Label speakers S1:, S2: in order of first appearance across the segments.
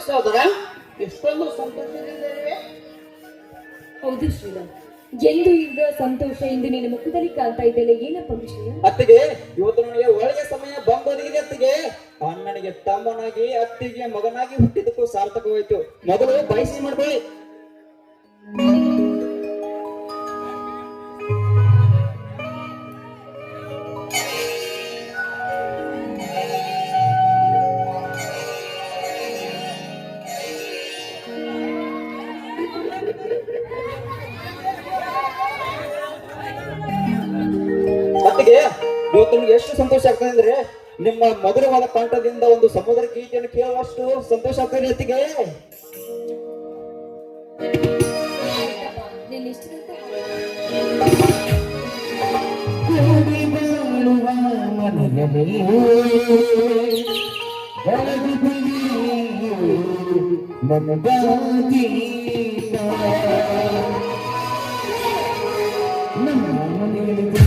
S1: ಸೋದರ ಇಷ್ಟೊಂದು ಸಂತೋಷದಿಂದಿರುವೆ
S2: ಹೌದು ಶ್ರೀರಾಮ್. ಎಂದು ಈಗ ಸಂತೋಷ ಎಂದು ನಿನ್ನ ಮುಖದಲ್ಲಿ ಕಾಣ್ತಾ ಇದ್ದೇನೆ ಏನಪ್ಪ ವಿಷಯ?
S3: ಅತ್ತಿಗೆ ಇವತ್ತು ನನಗೆ ಒಳಗೆ ಸಮಯ ಬಂದೊದಗಿದೆ ಅತ್ತಿಗೆ. ಅಣ್ಣನಿಗೆ ತಮ್ಮನಾಗಿ ಅತ್ತಿಗೆ ಮಗನಾಗಿ ಹುಟ್ಟಿದಕ್ಕೂ ಸಾರ್ಥಕವಾಯಿತು. ಮೊದಲು ಬಯಸಿ ಮಾಡ್ಕೊಳ್ಳಿ ಎಷ್ಟು ಸಂತೋಷ ಆಗ್ತದೆ ಅಂದ್ರೆ ನಿಮ್ಮ ಮಧುರವಾದ ಕಂಠದಿಂದ ಒಂದು ಸಮುದ್ರ ಗೀತೆಯನ್ನು ಕೇಳುವಷ್ಟು ಸಂತೋಷ ಆಗ್ತದೆ ಅತ್ತಿಗೆ.
S2: ನಿನ್ನ
S4: ಮನೆಯಲ್ಲಿ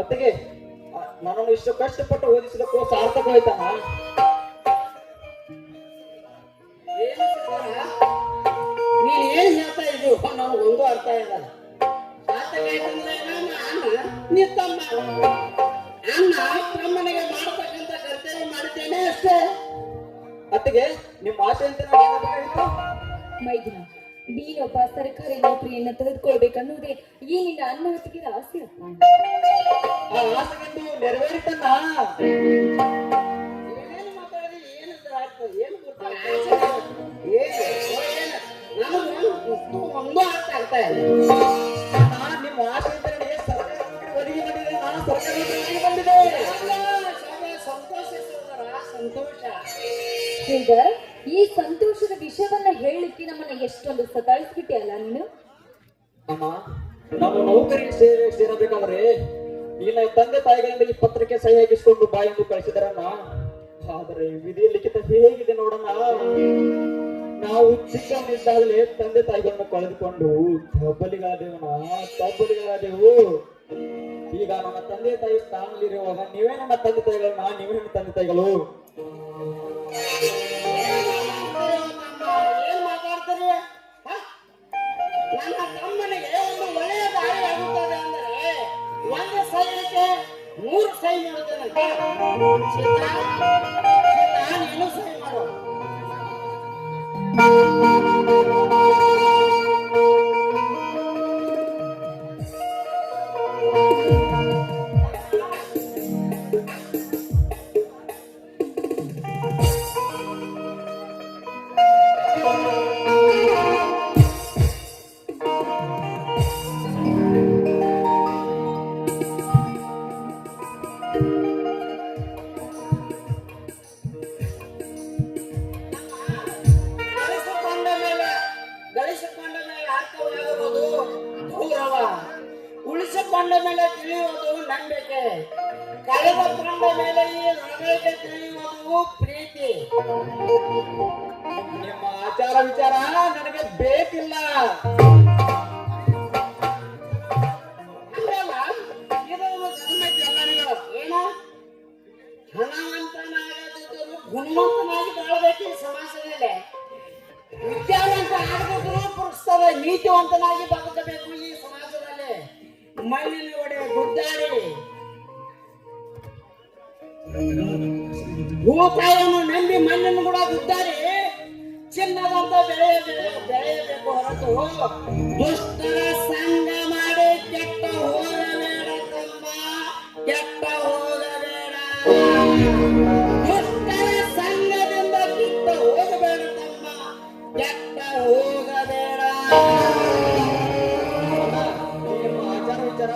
S3: ಅ, ನನ್ನನ್ನು ಇಷ್ಟು ಕಷ್ಟಪಟ್ಟು ಓದಿಸಿದಕ್ಕೂ
S1: ಹೋಯ್ತಾನ ನೀನ್ ಏನ್ ಹೇಳ್ತಾ ಇದ್ದು ನಾನು ಒಂದು ಅರ್ಥ ಇಲ್ಲ. ಸಾರ್ಥಕಾಯ್ತಂದ್ರೆ ನಾನು ಅಣ್ಣ ನೀ ತಮ್ಮ. ಅಣ್ಣ ತಮ್ಮನಿಗೆ ಮಾಡತಕ್ಕಂತ ಕರ್ತವ್ಯ ಮಾಡುತ್ತೇನೆ ಅಷ್ಟೇ.
S3: ಅತ್ತಿಗೆ ನಿಮ್ಮ ಆಸೆ ಅಂತ ಏನಾಗಬೇಕಾಗಿತ್ತು
S2: ಮೈದಿನ ನೀನೊಬ್ಬ ಸರ್ಕಾರಿ ನೌಕರಿಯನ್ನು ತೆಗೆದುಕೊಳ್ಬೇಕನ್ನುವುದೇ ಈ ನಿನ್ನ ಅನ್ನ ಹೊತ್ತಿಗೆ ಆಸೆ ಅಪ್ಪ.
S3: ಆ ನೆರವೇರಿತನ್ನ
S1: ಏನೇನು ಮಾತಾಡಿದ್ರೆ ಆಗ್ತದೆ ಏನು ಗೊತ್ತಾಗ್ತದೆ ಏನು ಇಷ್ಟು ಒಂದು ಅರ್ಥ ಆಗ್ತಾ ಇಲ್ಲ
S3: ನಿಮ್ಮ ಆಸೆ ನೌಕರಿ ಒದಗಿ ಬಂದಿದೆ ನಾನು ಸರ್ಕಾರ ನೌಕರಿಗೆ ಬಂದಿದೆ.
S1: ಸಂತೋಷ ಸಂತೋಷ.
S2: ಶ್ರೀಧರ್ ಈ ಸಂತೋಷದ ವಿಷಯವನ್ನ ಹೇಳಿಕ್ಕೆ ನಮ್ಮನ್ನ ಎಷ್ಟೊಂದು ಸತಾಯಿಸ್ಬಿಟ್ಟಿಯಲ್ಲ ನೀನು?
S3: ಅಮ್ಮ ನಾನು ನೌಕರಿಗೆ ಸೇರಿ ಸೇರಬೇಕಾದ್ರೆ ನಿನ್ನ ತಂದೆ ತಾಯಿಗಳಿಂದ ಈ ಪತ್ರಕ್ಕೆ ಸಹಿ ಹಾಕಿಸಿಕೊಂಡು ಬಾಯಿಂದು ಕಳಿಸಿದರಣ್ಣ ಆದರೆ ವಿಧಿ ಲಿಖಿತ ಹೇಗಿದೆ ನೋಡೋಣ ನಾವು ಚಿಕ್ಕವನಿದ್ದಾಗಲೇ ತಂದೆ ತಾಯಿಗಳನ್ನು ಕಳೆದುಕೊಂಡು ತಬ್ಬಲಿಗಾದೆವನ ತಬ್ಬಲಿಗಾದೆವು ಈಗ ನನ್ನ ತಂದೆ ತಾಯಿ ಸ್ಥಾನದಲ್ಲಿರುವಾಗ ನೀವೇ ನನ್ನ ತಂದೆ ತಾಯಿಗಳನ್ನ, ನೀವೇ ನನ್ನ ತಂದೆ ತಾಯಿಗಳು.
S1: ಮಾತಾಡ್ತೀರಿ? ನನ್ನ ತಮ್ಮನಿಗೆ ಒಂದು ಒಳ್ಳೆಯ ದಾರಿ ಮಾಡುತ್ತೇನೆ ಸೀತಾ ದುಷ್ಟರ ಸಂಘ ಮಾಡಿ ಕೆಟ್ಟ ಹೋಗಬೇಡ ತಮ್ಮ ಕೆಟ್ಟ ಹೋಗಬೇಡ ದುಷ್ಟರ ಸಂಘದಿಂದ ಕೆಟ್ಟ ಹೋಗಬೇಡ ತಮ್ಮ ಕೆಟ್ಟ ಹೋಗಬೇಡ
S3: ವಿಚಾರ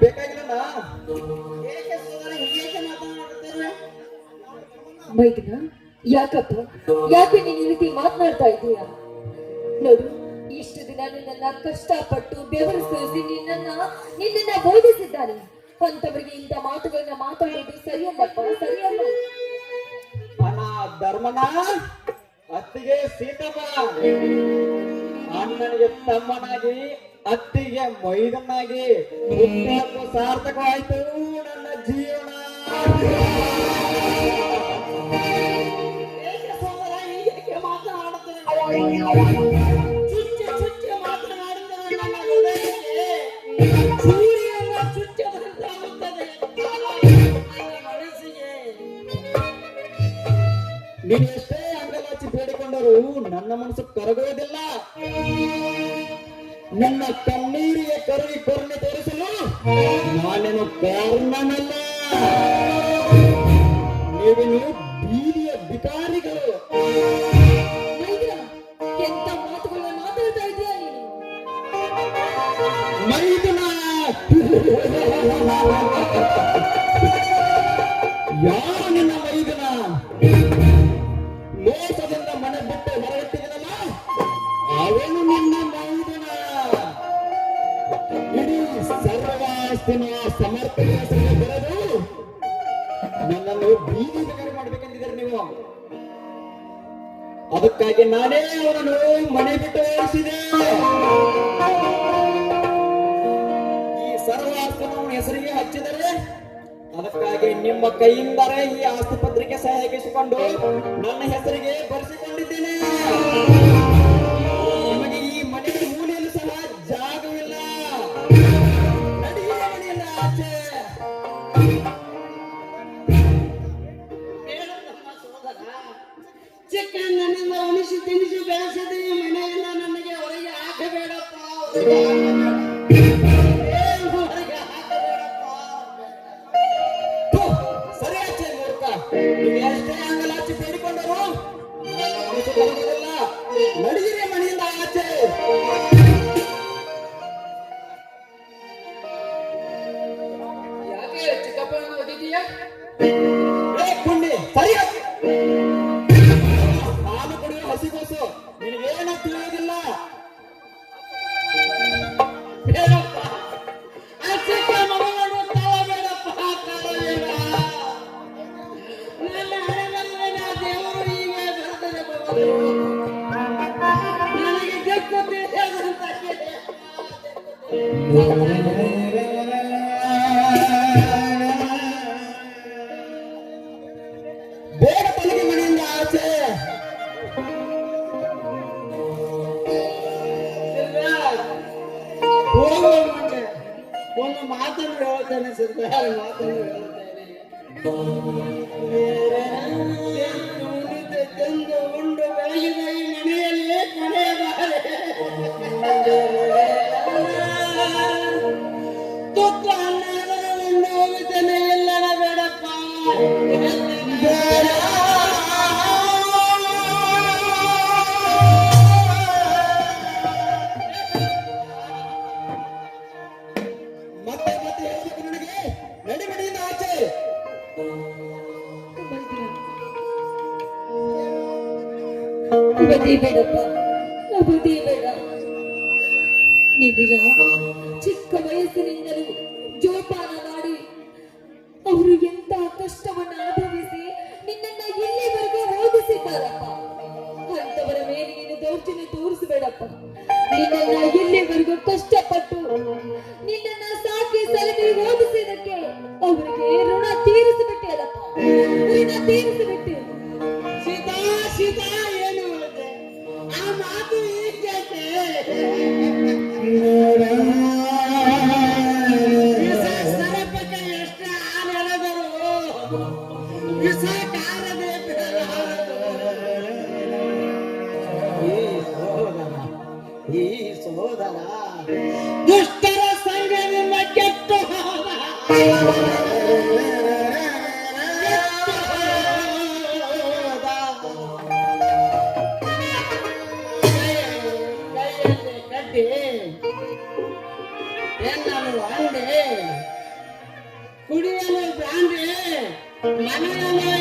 S3: ಬೇಕಾಗಿಲ್ಲ
S1: ಏಕೆ
S2: ಯಾಕಪ್ಪ? ಯಾಕೆ ನೀನು ಈ ರೀತಿ ಮಾತನಾಡ್ತಾ ಇದ್ದೀಯ ನೋಡು ಇಷ್ಟು ದಿನ ನಿನ್ನ ಕಷ್ಟಪಟ್ಟು ಬೆವರು ಸುರಿಸಿ ನಿನ್ನನ್ನ ನಿನ್ನ ಬೋಧಿಸಿದ್ದಾನೆ ಅಂತವರಿಗೆ ಇಂಥ ಮಾತುಗಳನ್ನ ಮಾತಾಡೋದು ಸರಿಯಲ್ಲಪ್ಪ, ಸರಿಯಲ್ಲ?
S3: ಅಣ್ಣ ಧರ್ಮನ ಅತ್ತಿಗೆ ಸೀತಮ್ಮ. ಅಣ್ಣನಿಗೆ ತಮ್ಮನಾಗಿ, ಅತ್ತಿಗೆ ಮೈದನಾಗಿ ಸಾರ್ಥಕವಾಯ್ತು ನನ್ನ ಜೀವನ.
S1: ಏಕೆ
S3: ನೀನು ಎಷ್ಟೇ ಅಂಗಲಾಚಿ ಬೇಡಿಕೊಂಡರು ನನ್ನ ಮನಸ್ಸು ಕರಗುವುದಿಲ್ಲ. ನನ್ನ ಕಣ್ಣೀರಿಗೆ ಕರಗಿ ಕರುಣೆ ತೋರಿಸಲು ನಾನೇನು ಕಾರಣನಲ್ಲ. ನೀವೇನು ಬೀದಿಯ ಬಿಕಾರಿಗಳು
S2: ಎಂತ ಮಾತುಗಳನ್ನ ಮಾತಾಡ್ತಾ ಇದೀಯ ನೀನು?
S3: ಮೈದುನ. ಅದಕ್ಕಾಗಿ ನಾನೇ ಅವರನ್ನು ಮನೆ ಬಿಟ್ಟು ಓಡಿಸಿದೆ ಈ ಸರ್ವಾಸ್ತಿನ ಹೆಸರಿಗೆ ಹಚ್ಚಿದರೆ ಅದಕ್ಕಾಗಿ ನಿಮ್ಮ ಕೈಯಿಂದರೆ ಈ ಆಸ್ತಿ ಪತ್ರಿಕೆ ಸಹಿ ನನ್ನ ಹೆಸರಿಗೆ ಬರೆಸಿಕೊಂಡಿದ್ದೇನೆ.
S1: ತಿನಿಸು ತಿನಿಸಿ ಬೆಳೆಸಿದ ಈ ಮನೆಯಿಂದ ನನಗೆ ಹೊರಗೆ ಹಾಕಬೇಡಪ್ಪ ಮಾತನ್ನು ಹೇಳ್ತೇನೆ ಸಿದ್ಧಾರ್ಥ್ ಮಾತನ್ನು
S2: ನಿನ್ನನ್ನ ಇಲ್ಲಿವರೆಗೂ ಕಷ್ಟಪಟ್ಟು, ನಿನ್ನನ್ನ ಸಾಕಿ ಸಲಹೆ ಓದಿಸಿದಕ್ಕೆ ಅವರಿಗೆ ಋಣ ತೀರಿಸಿಬಿಟ್ಟೆ ಅಲ್ಲಪ್ಪ. ಋಣ ತೀರಿಸಿಬಿಟ್ಟೆ.
S1: ಸೀತಾ ಸೀತಾ, ಏನು ಆ ಮಾತು ಈಗ ಸರಪಕ್ಕೆ ಎಷ್ಟು ಹಾಲು ಈ ಸೋದರ. ದುಷ್ಟರ ಸಂಘದಿಂದ ಕೆಟ್ಟು ಎನ್ನಲು ಅಂಡೆ ಕುಡಿಯಲು ಬ್ರಾಂಡೆ ಮನೆಯಲು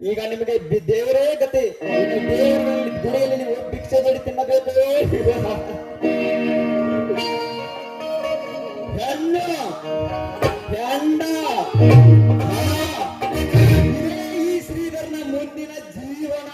S3: ಈಗ ನಿಮಗೆ ದೇವರೇ ಗತಿ. ದೇವರಲ್ಲಿ ದೇವರ ಗುಡಿಯಲ್ಲಿ ನೀವು ಭಿಕ್ಷೆ ಬೇಡಿ ತಿನ್ನಬೇಕು. ಹೆಣ್ಣು ಹೆಂಡ ಈ ಶ್ರೀಧರನ ಮುಂದಿನ ಜೀವನ.